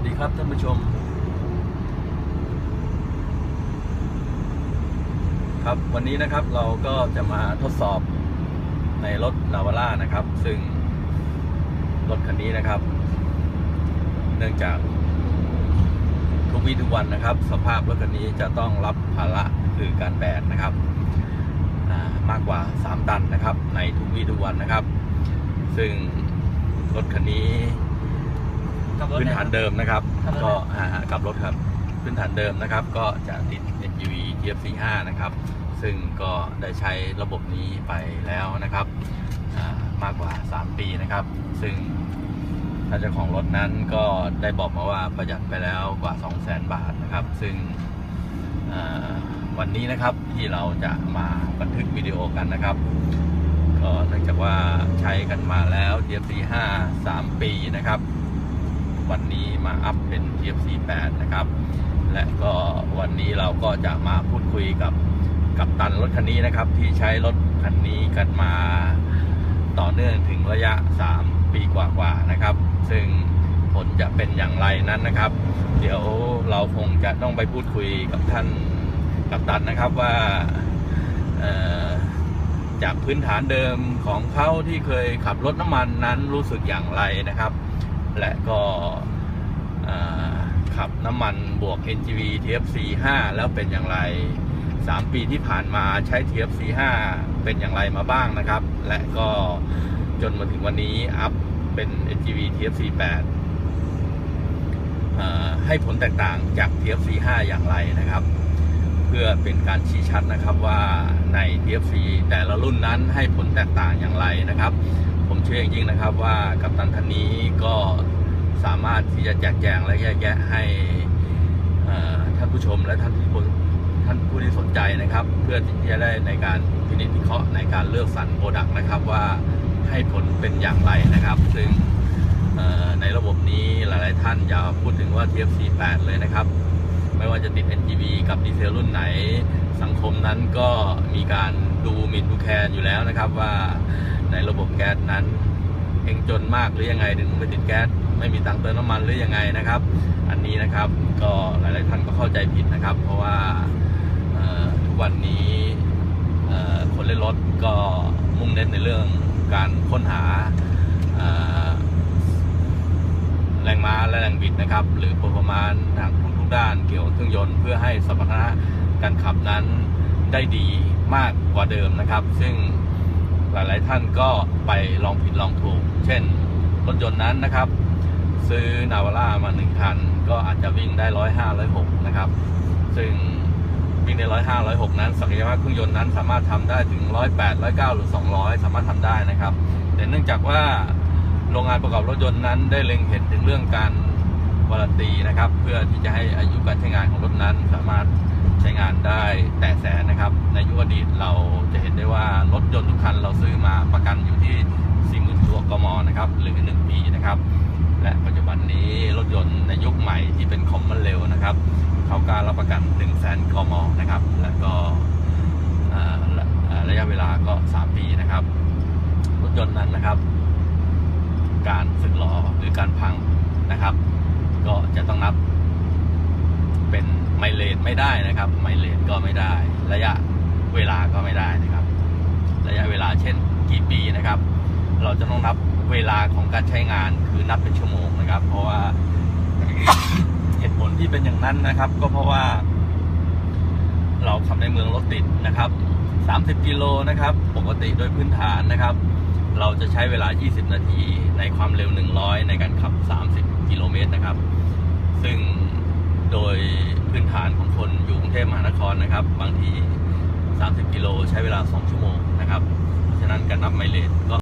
วัสดีครับท่านผู้ชม ครับวันนี้นะครับเราก็จะมาทดสอบในรถนาวาร่านะครับ ซึ่งรถคันนี้นะครับ เนื่องจากทุกวีทุกวันนะครับ สภาพรถคันนี้จะต้องรับภาระคือการแบกนะครับมากกว่า 3 ตันนะครับ ในทุกวีทุกวันนะครับ ซึ่งรถคันนี้ พื้นฐานเดิมนะครับขับรถก็ไหนอ่ากับรถครับ พื้นฐานเดิมนะครับ ก็จะติด NGV TF45 นะครับ ซึ่งก็ได้ใช้ระบบนี้ไปแล้วนะครับอ่ามากกว่า 3 ปีนะครับ ซึ่งท่านเจ้าของรถนั้นก็ได้บอกมาว่าประหยัดไปแล้วกว่า 200,000 บาทนะครับ ซึ่งอ่าวันนี้นะครับที่เราจะมาบันทึกวิดีโอกันนะครับก็เนื่องจากว่าใช้กันมาแล้ว TF45 3 ปีนะครับ วันนี้มาอัพเป็น TFC 8นะครับ และก็วันนี้เราก็จะมาพูดคุยกับกับตันรถคันนี้นะครับ ที่ใช้รถคันนี้กันมาต่อเนื่องถึงระยะ 3 ปีกว่าๆนะครับ ซึ่งผลจะเป็นอย่างไรนั้นนะครับ เดี๋ยวเราคงจะต้องไปพูดคุยกับท่านกับตันนะครับว่าจากพื้นฐานเดิมของเขาที่เคยขับรถน้ำมันนั้นรู้สึกอย่างไรนะครับ และก็ขับน้ำมันบวก NGV TFC 5 แล้วเป็นอย่างไร 3 ปีที่ผ่านมาใช้ TFC 5 เป็นอย่างไรมาบ้างนะครับ และก็จนมาถึงวันนี้อัพเป็น NGV TFC 8 ให้ผลแตกต่างจาก TFC 5 อย่างไรนะครับ เพื่อเป็นการชี้ชัดนะครับว่าใน TFC แต่ละรุ่นนั้นให้ผลแตกต่างอย่างไรนะครับ ผมเชื่ออย่างยิ่งนะครับว่ากัปตันท่านนี้ก็สามารถที่จะแจกแจงและแยกแยะให้ท่านผู้ชมและท่านที่ผู้ท่านผู้ที่สนใจนะครับ เพื่อที่จะได้ในการพินิจพิเคราะห์ในการเลือกสรรโปรดักต์นะครับว่าให้ผลเป็นอย่างไรนะครับ ซึ่งในระบบนี้หลายๆท่านอย่าพูดถึงว่า TFC 8 เลยนะครับ ไม่ว่าจะติด NGV กับดีเซลรุ่นไหน สังคมนั้นก็มีการดูมิ่นดูแคลนอยู่แล้วนะครับว่า ในระบบแก๊สนั้น เองจนมากหรือยังไงถึงไปติดแก๊สไม่มีตังเติมน้ำมันหรือยังไงนะครับ อันนี้นะครับก็หลาย ๆ ท่านก็เข้าใจผิดนะครับ เพราะว่าทุกวันนี้คนเล่นรถก็มุ่งเน้นในเรื่องการค้นหาแรงม้าและแรงบิดนะครับ หรือประมาณทางทุกๆด้านเกี่ยวกับเครื่องยนต์เพื่อให้สมรรถนะการขับนั้นได้ดีมากกว่าเดิมนะครับ ซึ่งายท่านก็ไปลองผิดลองถูก เช่นรถยนต์นั้นนะครับ ซื้อนาวาร่ามาหนึ่งคัน ก็อาจจะวิ่งได้ร้อยห้าร้อยหกนะครับ ซึ่งวิ่งได้ร้อยห้าร้อยหกนั้นศักยภาพเครื่องยนต์นั้น สามารถทำได้ถึงร้อยแปดร้อยเก้าหรือสองร้อยสามารถทำได้นะครับ แต่เนื่องจากว่าโรงงานประกอบรถยนต์นั้นได้เล็งเห็นถึงเรื่องการวารันตีนะครับ เพื่อที่จะให้อายุการใช้งานของรถนั้นสามารถ งานได้แต่แสนนะครับ ในยุคอดีตเราจะเห็นได้ว่ารถยนต์ทุกคันเราซื้อมาประกันอยู่ที่ 40,000ตัวกมนะครับหรือ 1 ปีนะครับ และปัจจุบันนี้รถยนต์ในยุคใหม่ที่เป็นคอมมอนเร็วนะครับเขาการรับประกัน 1 0 0 0 0แสนกมนะครับ และก็ระยะเวลาก็ 3 ปีนะครับ รถยนต์นั้นนะครับ การสึกหรอหรือการพังนะครับ ก็จะต้องนับ เป็นไมเลนไม่ได้นะครับ ไมเลนก็ไม่ได้ ระยะเวลาก็ไม่ได้นะครับ ระยะเวลาเช่นกี่ปีนะครับ เราจะต้องนับเวลาของการใช้งานคือนับเป็นชั่วโมงนะครับ เพราะว่าเหตุผลที่เป็นอย่างนั้นนะครับ ก็เพราะว่า เราขับในเมืองรถติดนะครับ 30 กิโลนะครับ ปกติโดยพื้นฐานนะครับ เราจะใช้เวลา 20 นาทีในความเร็ว 100 ในการขับ 30 กิโลเมตรนะครับ ซึ่ง โดยพื้นฐานของคนอยู่กรุงเทพมหานครนะครับ บางที 30 กิโลใช้เวลา 2 ชั่วโมงนะครับ เพราะฉะนั้นการนับไมเลจก็